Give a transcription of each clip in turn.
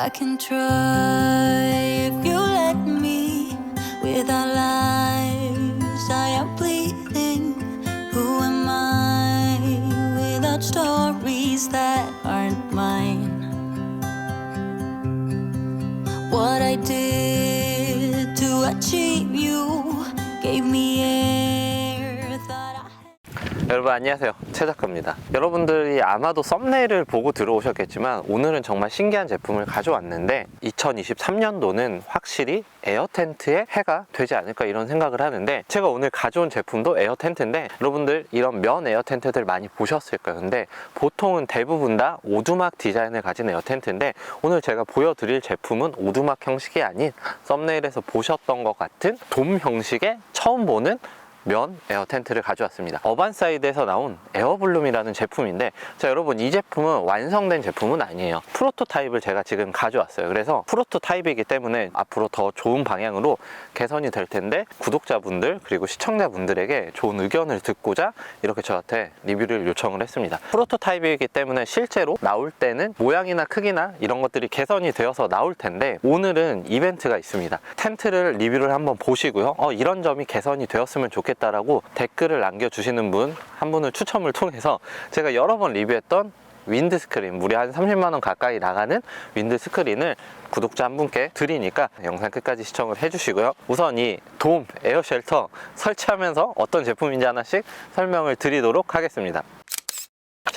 I can try if you let me. Without lies, I am bleeding. Who am I without stories that aren't mine? What I did to achieve you gave me air. Thought I 여러분 안녕하세요 최 작가입니다. 여러분들이 아마도 썸네일을 보고 들어오셨겠지만 오늘은 정말 신기한 제품을 가져왔는데 2023년도는 확실히 에어 텐트의 해가 되지 않을까 이런 생각을 하는데 제가 오늘 가져온 제품도 에어 텐트인데 여러분들 이런 면 에어 텐트들 많이 보셨을 거예요 근데 보통은 대부분 다 오두막 디자인을 가진 에어 텐트인데 오늘 제가 보여드릴 제품은 오두막 형식이 아닌 썸네일에서 보셨던 것 같은 돔 형식의 처음 보는 면 에어 텐트를 가져왔습니다. 어반사이드에서 나온 에어블룸이라는 제품인데 자 여러분 이 제품은 완성된 제품은 아니에요. 프로토타입을 제가 지금 가져왔어요. 그래서 프로토타입이기 때문에 앞으로 더 좋은 방향으로 개선이 될 텐데 구독자분들 그리고 시청자분들에게 좋은 의견을 듣고자 이렇게 저한테 리뷰를 요청을 했습니다. 프로토타입이기 때문에 실제로 나올 때는 모양이나 크기나 이런 것들이 개선이 되어서 나올 텐데 오늘은 이벤트가 있습니다. 텐트를 리뷰를 한번 보시고요. 어, 이런 점이 개선이 되었으면 좋겠 다라고 댓글을 남겨주시는 분 한 분을 추첨을 통해서 제가 여러 번 리뷰했던 윈드 스크린 무려 한 30만 원 가까이 나가는 윈드 스크린을 구독자 한 분께 드리니까 영상 끝까지 시청을 해주시고요. 우선 이 돔 에어 쉘터 설치하면서 어떤 제품인지 하나씩 설명을 드리도록 하겠습니다.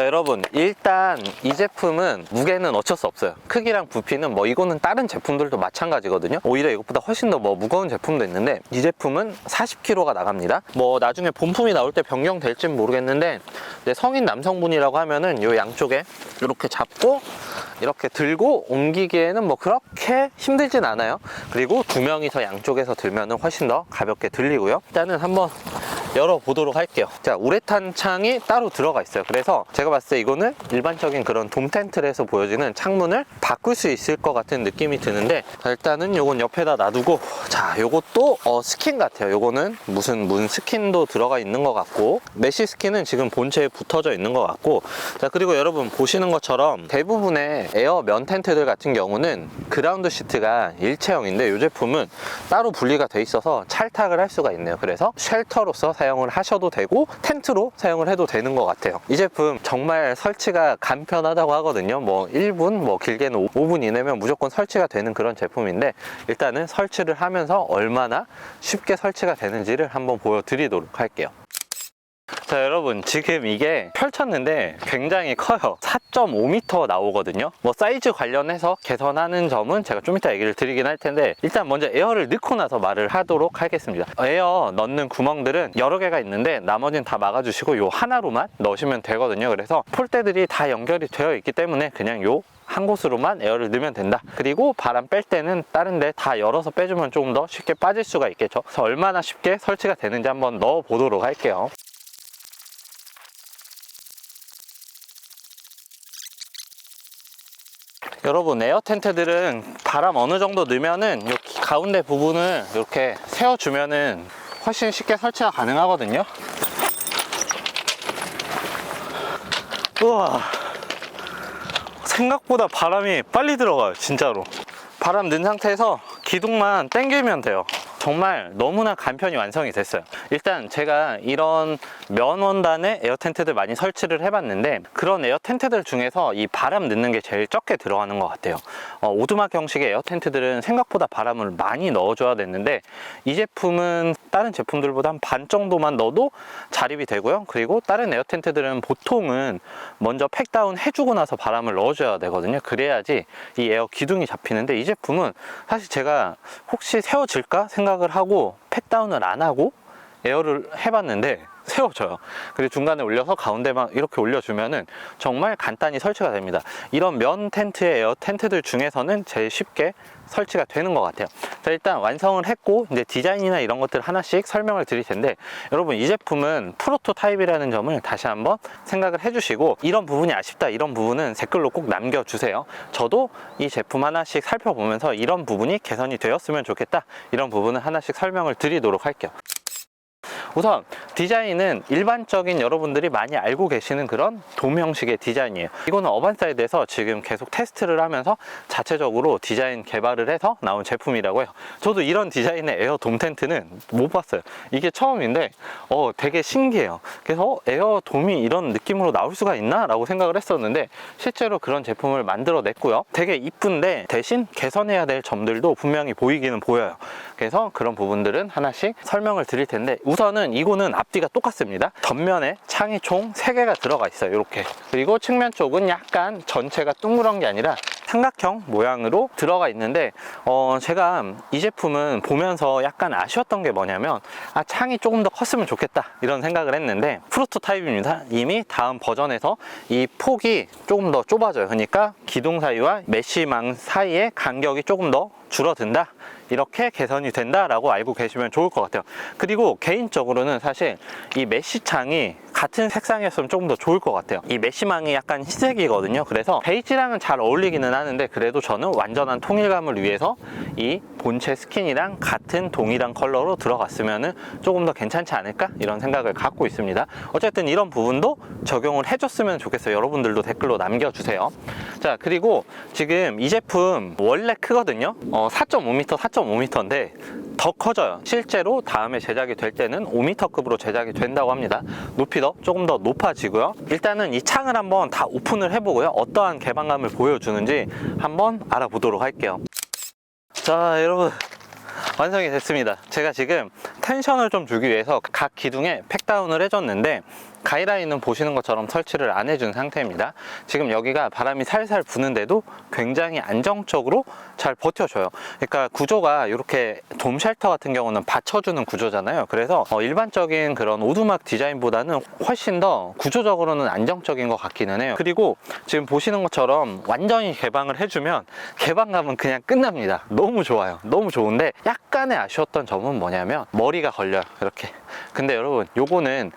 자 여러분 일단 이 제품은 무게는 어쩔 수 없어요. 크기랑 부피는 뭐 이거는 다른 제품들도 마찬가지거든요. 오히려 이것보다 훨씬 더 뭐 무거운 제품도 있는데 이 제품은 40kg가 나갑니다. 뭐 나중에 본품이 나올 때 변경될진 모르겠는데 성인 남성분이라고 하면은 요 양쪽에 이렇게 잡고 이렇게 들고 옮기기에는 뭐 그렇게 힘들진 않아요. 그리고 두 명이서 양쪽에서 들면은 훨씬 더 가볍게 들리고요. 일단은 한번 열어보도록 할게요. 자 우레탄 창이 따로 들어가 있어요. 그래서 제가 봤을 때 이거는 일반적인 그런 돔 텐트에서 보여지는 창문을 바꿀 수 있을 것 같은 느낌이 드는데 자, 일단은 요건 옆에다 놔두고 자 요것도 어, 스킨 같아요. 요거는 무슨 문 스킨도 들어가 있는 것 같고 메쉬 스킨은 지금 본체에 붙어져 있는 것 같고 자 그리고 여러분 보시는 것처럼 대부분의 에어 면 텐트들 같은 경우는 그라운드 시트가 일체형인데 이 제품은 따로 분리가 돼 있어서 찰탁을 할 수가 있네요. 그래서 쉘터로서 사용을 하셔도 되고 텐트로 사용을 해도 되는 것 같아요. 이 제품 정말 설치가 간편하다고 하거든요. 뭐 1분 뭐 길게는 5분 이내면 무조건 설치가 되는 그런 제품인데 일단은 설치를 하면서 얼마나 쉽게 설치가 되는지를 한번 보여드리도록 할게요 자 여러분 지금 이게 펼쳤는데 굉장히 커요 4.5m 나오거든요 뭐 사이즈 관련해서 개선하는 점은 제가 좀 이따 얘기를 드리긴 할 텐데 일단 먼저 에어를 넣고 나서 말을 하도록 하겠습니다 에어 넣는 구멍들은 여러 개가 있는데 나머지는 다 막아주시고 요 하나로만 넣으시면 되거든요 그래서 폴대들이 다 연결이 되어 있기 때문에 그냥 요한 곳으로만 에어를 넣으면 된다. 그리고 바람 뺄 때는 다른 데 다 열어서 빼주면 조금 더 쉽게 빠질 수가 있겠죠. 그래서 얼마나 쉽게 설치가 되는지 한번 넣어 보도록 할게요. 여러분 에어 텐트들은 바람 어느 정도 넣으면은 요 가운데 부분을 이렇게 세워주면은 훨씬 쉽게 설치가 가능하거든요. 우와. 생각보다 바람이 빨리 들어가요 진짜로. 바람 넣은 상태에서 기둥만 당기면 돼요. 정말 너무나 간편히 완성이 됐어요 일단 제가 이런 면 원단의 에어 텐트들 많이 설치를 해봤는데 그런 에어 텐트들 중에서 이 바람 넣는 게 제일 적게 들어가는 것 같아요. 어, 오두막 형식의 에어 텐트들은 생각보다 바람을 많이 넣어줘야 되는데 이 제품은 다른 제품들보다 한 반 정도만 넣어도 자립이 되고요. 그리고 다른 에어 텐트들은 보통은 먼저 팩다운 해주고 나서 바람을 넣어줘야 되거든요. 그래야지 이 에어 기둥이 잡히는데 이 제품은 사실 제가 혹시 세워질까 생각을 하고 팩다운을 안 하고 에어를 해봤는데 세워져요. 그리고 중간에 올려서 가운데만 이렇게 올려주면은 정말 간단히 설치가 됩니다. 이런 면 텐트의 에어 텐트들 중에서는 제일 쉽게 설치가 되는 것 같아요. 자, 일단 완성을 했고, 이제 디자인이나 이런 것들 하나씩 설명을 드릴 텐데, 여러분, 이 제품은 프로토타입이라는 점을 다시 한번 생각을 해주시고, 이런 부분이 아쉽다, 이런 부분은 댓글로 꼭 남겨주세요. 저도 이 제품 하나씩 살펴보면서 이런 부분이 개선이 되었으면 좋겠다, 이런 부분은 하나씩 설명을 드리도록 할게요. 우선 디자인은 일반적인 여러분들이 많이 알고 계시는 그런 돔 형식의 디자인이에요. 이거는 어반사이드에서 지금 계속 테스트를 하면서 자체적으로 디자인 개발을 해서 나온 제품이라고 해요. 저도 이런 디자인의 에어 돔 텐트는 못 봤어요. 이게 처음인데 어, 되게 신기해요. 그래서 어, 에어 돔이 이런 느낌으로 나올 수가 있나? 라고 생각을 했었는데 실제로 그런 제품을 만들어 냈고요. 되게 이쁜데 대신 개선해야 될 점들도 분명히 보이기는 보여요. 그래서 그런 부분들은 하나씩 설명을 드릴 텐데 우선은 이거는 앞뒤가 똑같습니다. 전면에 창이 총 3개가 들어가 있어요. 이렇게. 그리고 측면 쪽은 약간 전체가 둥그런 게 아니라 삼각형 모양으로 들어가 있는데 어, 제가 이 제품은 보면서 약간 아쉬웠던 게 뭐냐면 아 창이 조금 더 컸으면 좋겠다 이런 생각을 했는데 프로토타입입니다 이미 다음 버전에서 이 폭이 조금 더 좁아져요 그러니까 기둥 사이와 메쉬망 사이의 간격이 조금 더 줄어든다 이렇게 개선이 된다라고 알고 계시면 좋을 것 같아요. 그리고 개인적으로는 사실 이 메쉬 창이 같은 색상이었으면 조금 더 좋을 것 같아요. 이 메쉬망이 약간 흰색이거든요. 그래서 베이지랑은 잘 어울리기는 하는데 그래도 저는 완전한 통일감을 위해서 이 본체 스킨이랑 같은 동일한 컬러로 들어갔으면 조금 더 괜찮지 않을까 이런 생각을 갖고 있습니다. 어쨌든 이런 부분도 적용을 해줬으면 좋겠어요. 여러분들도 댓글로 남겨주세요. 자 그리고 지금 이 제품 원래 크거든요. 어, 4.5m, 4.5m인데 더 커져요. 실제로 다음에 제작이 될 때는 5m급으로 제작이 된다고 합니다. 높이도 조금 더 높아지고요. 일단은 이 창을 한번 다 오픈을 해보고요. 어떠한 개방감을 보여주는지 한번 알아보도록 할게요. 자, 여러분. 완성이 됐습니다. 제가 지금 텐션을 좀 주기 위해서 각 기둥에 팩다운을 해줬는데 가이라인은 보시는 것처럼 설치를 안 해준 상태입니다. 지금 여기가 바람이 살살 부는데도 굉장히 안정적으로 잘 버텨줘요. 그러니까 구조가 이렇게 돔 쉘터 같은 경우는 받쳐주는 구조잖아요. 그래서 어, 일반적인 그런 오두막 디자인보다는 훨씬 더 구조적으로는 안정적인 것 같기는 해요. 그리고 지금 보시는 것처럼 완전히 개방을 해주면 개방감은 그냥 끝납니다. 너무 좋아요. 너무 좋은데 약간의 아쉬웠던 점은 뭐냐면 머리가 걸려요. 이렇게. 근데 여러분 요거는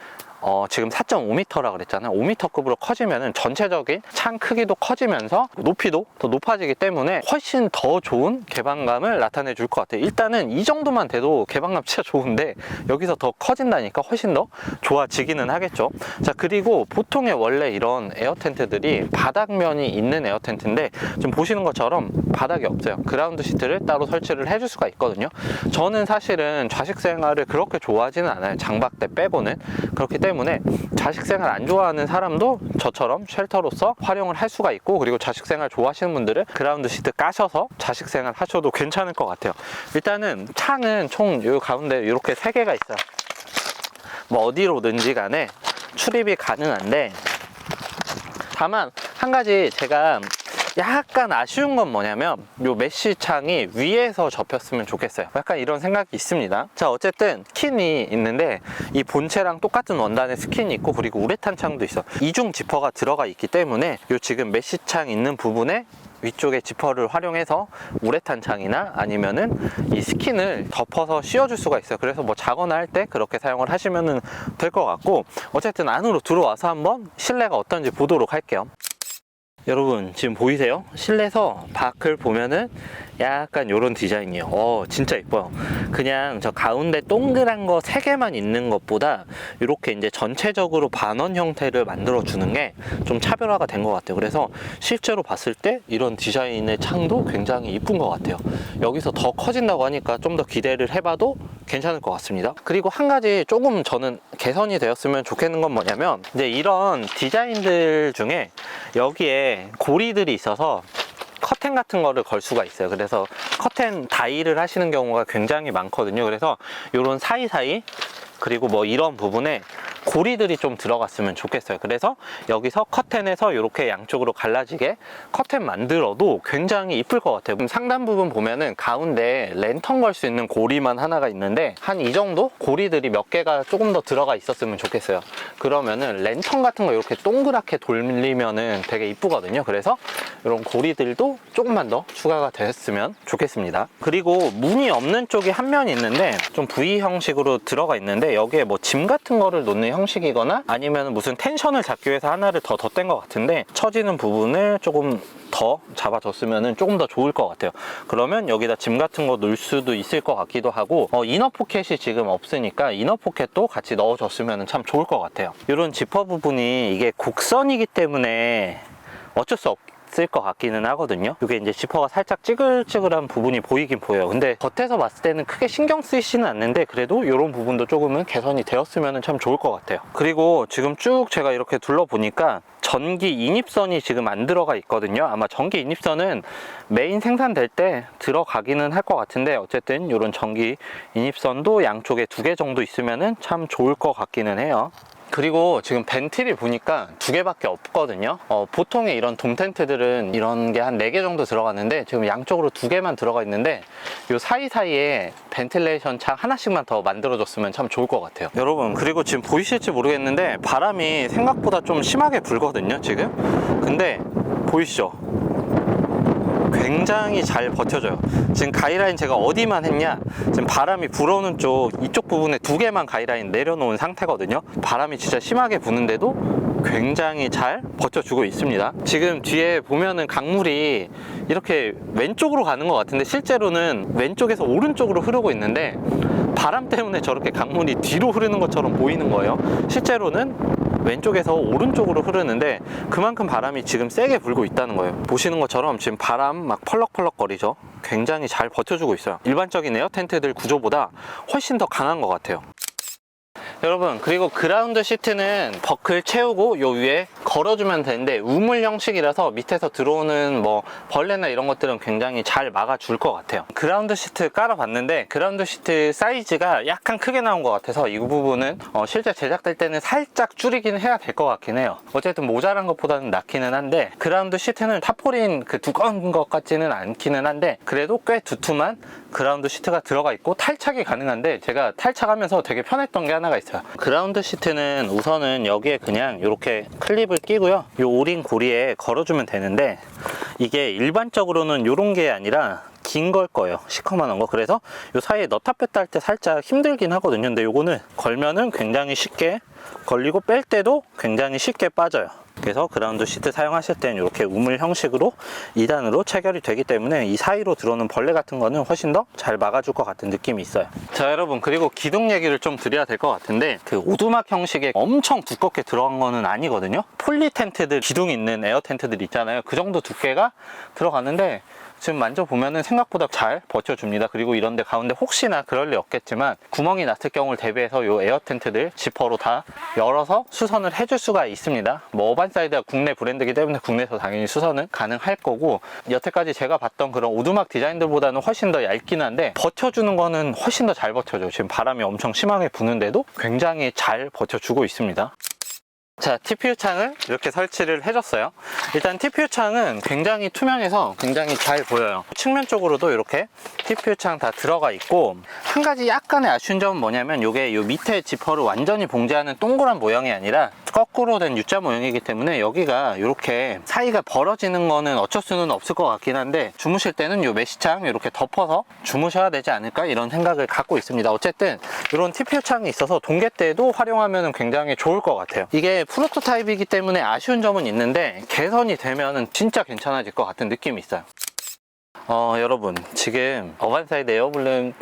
어, 지금 4.5m라 그랬잖아요. 5m급으로 커지면은 전체적인 창 크기도 커지면서 높이도 더 높아지기 때문에 훨씬 더 좋은 개방감을 나타내 줄 것 같아요. 일단은 이 정도만 돼도 개방감 진짜 좋은데 여기서 더 커진다니까 훨씬 더 좋아지기는 하겠죠. 자, 그리고 보통의 원래 이런 에어 텐트들이 바닥면이 있는 에어 텐트인데 지금 보시는 것처럼 바닥이 없어요. 그라운드 시트를 따로 설치를 해줄 수가 있거든요. 저는 사실은 좌식 생활을 그렇게 좋아하지는 않아요. 장박 대 빼고는. 그렇기 때문에 자식 생활 안 좋아하는 사람도 저처럼 쉘터로서 활용을 할 수가 있고 그리고 자식 생활 좋아하시는 분들은 그라운드 시트 까셔서 자식 생활 하셔도 괜찮을 것 같아요. 일단은 창은 총요 가운데 이렇게 세 개가 있어요. 뭐 어디로든지 간에 출입이 가능한데 다만 한 가지 제가 약간 아쉬운 건 뭐냐면 요 메쉬 창이 위에서 접혔으면 좋겠어요 약간 이런 생각이 있습니다 자 어쨌든 스킨이 있는데 이 본체랑 똑같은 원단의 스킨이 있고 그리고 우레탄 창도 있어 이중 지퍼가 들어가 있기 때문에 요 지금 메쉬 창 있는 부분에 위쪽에 지퍼를 활용해서 우레탄 창이나 아니면은 이 스킨을 덮어서 씌워줄 수가 있어요. 그래서 뭐 자거나 할 때 그렇게 사용을 하시면 될 것 같고 어쨌든 안으로 들어와서 한번 실내가 어떤지 보도록 할게요. 여러분 지금 보이세요? 실내에서 밖을 보면은 약간 이런 디자인이에요. 어 진짜 이뻐요. 그냥 저 가운데 동그란 거 세 개만 있는 것보다 이렇게 이제 전체적으로 반원 형태를 만들어 주는 게 좀 차별화가 된 것 같아요. 그래서 실제로 봤을 때 이런 디자인의 창도 굉장히 이쁜 것 같아요. 여기서 더 커진다고 하니까 좀 더 기대를 해봐도 괜찮을 것 같습니다. 그리고 한 가지 조금 저는 개선이 되었으면 좋겠는 건 뭐냐면 이제 이런 디자인들 중에 여기에 고리들이 있어서 커튼 같은 거를 걸 수가 있어요. 그래서 커튼 다이를 하시는 경우가 굉장히 많거든요. 그래서 이런 사이사이 그리고 뭐 이런 부분에 고리들이 좀 들어갔으면 좋겠어요. 그래서 여기서 커튼에서 이렇게 양쪽으로 갈라지게 커튼 만들어도 굉장히 이쁠 것 같아요. 상단 부분 보면은 가운데 랜턴 걸 수 있는 고리만 하나가 있는데 한 이 정도 고리들이 몇 개가 조금 더 들어가 있었으면 좋겠어요. 그러면은 랜턴 같은 거 이렇게 동그랗게 돌리면은 되게 이쁘거든요. 그래서 이런 고리들도 조금만 더 추가가 됐으면 좋겠습니다. 그리고 문이 없는 쪽이 한 면이 있는데 좀 V 형식으로 들어가 있는데 게 여기에 뭐 짐 같은 거를 놓는 형식이거나 아니면 무슨 텐션을 잡기 위해서 하나를 더 덧댄 것 같은데 처지는 부분을 조금 더 잡아줬으면 조금 더 좋을 것 같아요. 그러면 여기다 짐 같은 거 넣을 수도 있을 것 같기도 하고 어, 이너 포켓이 지금 없으니까 이너 포켓도 같이 넣어줬으면 참 좋을 것 같아요. 이런 지퍼 부분이 이게 곡선이기 때문에 어쩔 수 없 을 것 같기는 하거든요. 이게 이제 지퍼가 살짝 찌글찌글한 부분이 보이긴 보여요. 근데 겉에서 봤을 때는 크게 신경 쓰이지는 않는데 그래도 이런 부분도 조금은 개선이 되었으면 참 좋을 것 같아요. 그리고 지금 쭉 제가 이렇게 둘러보니까 전기 인입선이 지금 안 들어가 있거든요. 아마 전기 인입선은 메인 생산될 때 들어가기는 할 것 같은데 어쨌든 이런 전기 인입선도 양쪽에 두 개 정도 있으면 참 좋을 것 같기는 해요. 그리고 지금 벤틸이 보니까 두 개밖에 없거든요. 어, 보통의 이런 돔 텐트들은 이런 게 한 네 개 정도 들어가는데 지금 양쪽으로 두 개만 들어가 있는데 이 사이사이에 벤틸레이션 창 하나씩만 더 만들어줬으면 참 좋을 것 같아요. 여러분, 그리고 지금 보이실지 모르겠는데 바람이 생각보다 좀 심하게 불거든요, 지금. 근데 보이시죠? 굉장히 잘 버텨줘요. 지금 가이라인 제가 어디만 했냐? 지금 바람이 불어오는 쪽 이쪽 부분에 두 개만 가이라인 내려놓은 상태거든요. 바람이 진짜 심하게 부는데도 굉장히 잘 버텨주고 있습니다. 지금 뒤에 보면은 강물이 이렇게 왼쪽으로 가는 것 같은데 실제로는 왼쪽에서 오른쪽으로 흐르고 있는데 바람 때문에 저렇게 강물이 뒤로 흐르는 것처럼 보이는 거예요. 실제로는 왼쪽에서 오른쪽으로 흐르는데 그만큼 바람이 지금 세게 불고 있다는 거예요. 보시는 것처럼 지금 바람 막 펄럭펄럭 거리죠. 굉장히 잘 버텨주고 있어요. 일반적인 에어 텐트들 구조보다 훨씬 더 강한 것 같아요. 여러분 그리고 그라운드 시트는 버클 채우고 요 위에 걸어주면 되는데 우물 형식이라서 밑에서 들어오는 뭐 벌레나 이런 것들은 굉장히 잘 막아줄 것 같아요. 그라운드 시트 깔아봤는데 그라운드 시트 사이즈가 약간 크게 나온 것 같아서 이 부분은 어, 실제 제작될 때는 살짝 줄이긴 해야 될 것 같긴 해요. 어쨌든 모자란 것보다는 낫기는 한데 그라운드 시트는 타포린 그 두꺼운 것 같지는 않기는 한데 그래도 꽤 두툼한 그라운드 시트가 들어가 있고 탈착이 가능한데 제가 탈착하면서 되게 편했던 게 하나가 있어요 그라운드 시트는 우선은 여기에 그냥 이렇게 클립을 끼고요. 이 오링 고리에 걸어주면 되는데 이게 일반적으로는 이런 게 아니라 긴걸 거예요. 시커먼한 거. 그래서 이 사이에 넣다 뺐다 할 때 살짝 힘들긴 하거든요. 근데 요거는 걸면은 굉장히 쉽게 걸리고 뺄 때도 굉장히 쉽게 빠져요 그래서 그라운드 시트 사용하실 때는 이렇게 우물 형식으로 2단으로 체결이 되기 때문에 이 사이로 들어오는 벌레 같은 거는 훨씬 더 잘 막아줄 것 같은 느낌이 있어요. 자 여러분 그리고 기둥 얘기를 좀 드려야 될 것 같은데 그 오두막 형식의 엄청 두껍게 들어간 거는 아니거든요. 폴리 텐트들 기둥 있는 에어 텐트들 있잖아요. 그 정도 두께가 들어가는데 지금 만져보면은 생각보다 잘 버텨줍니다. 그리고 이런데 가운데 혹시나 그럴 리 없겠지만 구멍이 났을 경우를 대비해서 요 에어 텐트들 지퍼로 다 열어서 수선을 해줄 수가 있습니다. 뭐 어반 사이드가 국내 브랜드이기 때문에 국내에서 당연히 수선은 가능할 거고 여태까지 제가 봤던 그런 오두막 디자인들보다는 훨씬 더 얇긴 한데 버텨주는 거는 훨씬 더 잘 버텨줘요. 지금 바람이 엄청 심하게 부는데도 굉장히 잘 버텨주고 있습니다. 자, TPU 창을 이렇게 설치를 해줬어요. 일단 TPU 창은 굉장히 투명해서 굉장히 잘 보여요. 측면 쪽으로도 이렇게 TPU 창 다 들어가 있고 한 가지 약간의 아쉬운 점은 뭐냐면 이게 요 밑에 지퍼를 완전히 봉제하는 동그란 모양이 아니라 거꾸로 된 U자 모양이기 때문에 여기가 이렇게 사이가 벌어지는 거는 어쩔 수는 없을 것 같긴 한데 주무실 때는 요 메시창 이렇게 덮어서 주무셔야 되지 않을까 이런 생각을 갖고 있습니다. 어쨌든 이런 TPU 창이 있어서 동계 때도 활용하면 굉장히 좋을 것 같아요. 이게 프로토타입이기 때문에 아쉬운 점은 있는데 개선이 되면 진짜 괜찮아질 것 같은 느낌이 있어요. 어, 여러분 지금 어반사이드 에어블룸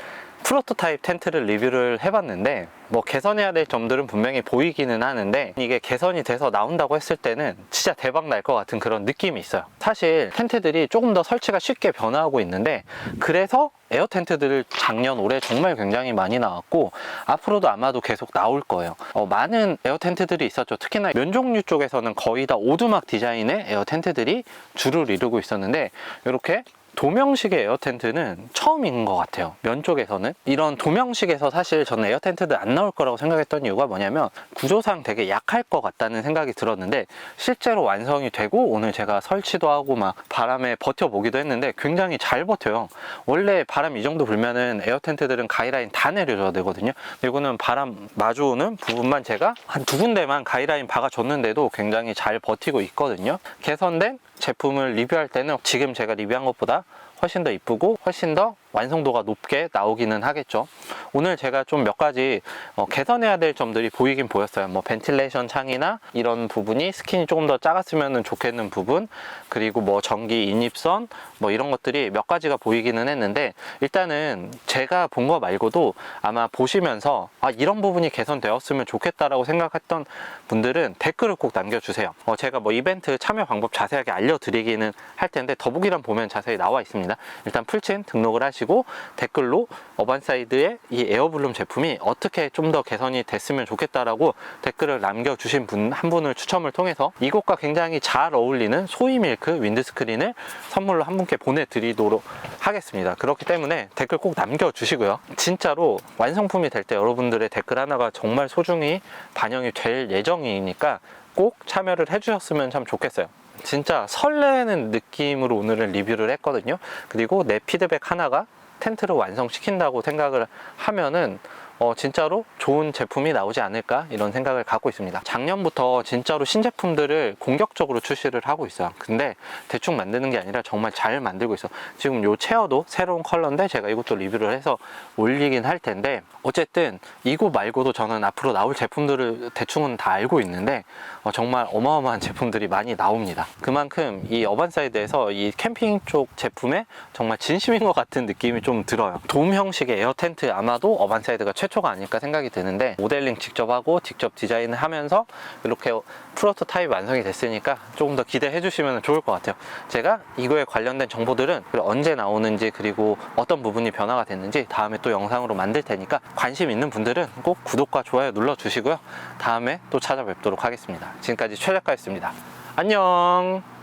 프로토타입 텐트를 리뷰를 해봤는데 뭐 개선해야 될 점들은 분명히 보이기는 하는데 이게 개선이 돼서 나온다고 했을 때는 진짜 대박 날 것 같은 그런 느낌이 있어요 사실 텐트들이 조금 더 설치가 쉽게 변화하고 있는데 그래서 에어 텐트들을 작년 올해 정말 굉장히 많이 나왔고 앞으로도 아마도 계속 나올 거예요. 어, 많은 에어 텐트들이 있었죠. 특히나 면종류 쪽에서는 거의 다 오두막 디자인의 에어 텐트들이 주를 이루고 있었는데 이렇게 도명식의 에어 텐트는 처음인 것 같아요. 면 쪽에서는. 이런 도명식에서 사실 저는 에어 텐트들 안 나올 거라고 생각했던 이유가 뭐냐면 구조상 되게 약할 것 같다는 생각이 들었는데 실제로 완성이 되고 오늘 제가 설치도 하고 막 바람에 버텨보기도 했는데 굉장히 잘 버텨요. 원래 바람 이 정도 불면은 에어 텐트들은 가이라인 다 내려줘야 되거든요. 이거는 바람 마주오는 부분만 제가 한 두 군데만 가이라인 박아줬는데도 굉장히 잘 버티고 있거든요. 개선된 제품을 리뷰할 때는 지금 제가 리뷰한 것보다 훨씬 더 이쁘고 훨씬 더 완성도가 높게 나오기는 하겠죠. 오늘 제가 좀 몇 가지 어, 개선해야 될 점들이 보이긴 보였어요. 뭐 벤틸레이션 창이나 이런 부분이 스킨이 조금 더 작았으면 좋겠는 부분, 그리고 뭐 전기 인입선, 뭐 이런 것들이 몇 가지가 보이기는 했는데 일단은 제가 본 거 말고도 아마 보시면서 아 이런 부분이 개선되었으면 좋겠다라고 생각했던 분들은 댓글을 꼭 남겨주세요. 어, 제가 뭐 이벤트 참여 방법 자세하게 알려드리기는 할 텐데 더보기란 보면 자세히 나와 있습니다. 일단 풀친 등록을 하시고 댓글로 어반사이드의 이 에어블룸 제품이 어떻게 좀 더 개선이 됐으면 좋겠다라고 댓글을 남겨주신 분 한 분을 추첨을 통해서 이것과 굉장히 잘 어울리는 소이 밀크 윈드스크린을 선물로 한 분께 보내드리도록 하겠습니다. 그렇기 때문에 댓글 꼭 남겨주시고요. 진짜로 완성품이 될 때 여러분들의 댓글 하나가 정말 소중히 반영이 될 예정이니까 꼭 참여를 해주셨으면 참 좋겠어요. 진짜 설레는 느낌으로 오늘은 리뷰를 했거든요. 그리고 내 피드백 하나가 텐트를 완성시킨다고 생각을 하면은 어, 진짜로 좋은 제품이 나오지 않을까 이런 생각을 갖고 있습니다. 작년부터 진짜로 신제품들을 공격적으로 출시를 하고 있어요. 근데 대충 만드는 게 아니라 정말 잘 만들고 있어. 지금 요 체어도 새로운 컬러인데 제가 이것도 리뷰를 해서 올리긴 할 텐데 어쨌든 이거 말고도 저는 앞으로 나올 제품들을 대충은 다 알고 있는데 어, 정말 어마어마한 제품들이 많이 나옵니다. 그만큼 이 어반사이드에서 이 캠핑 쪽 제품에 정말 진심인 것 같은 느낌이 좀 들어요. 돔 형식의 에어 텐트 아마도 어반사이드가 최 초가 아닐까 생각이 드는데 모델링 직접 하고 직접 디자인을 하면서 이렇게 프로토타입 완성이 됐으니까 조금 더 기대해 주시면 좋을 것 같아요. 제가 이거에 관련된 정보들은 언제 나오는지 그리고 어떤 부분이 변화가 됐는지 다음에 또 영상으로 만들 테니까 관심 있는 분들은 꼭 구독과 좋아요 눌러 주시고요. 다음에 또 찾아뵙도록 하겠습니다. 지금까지 최작가였습니다. 안녕!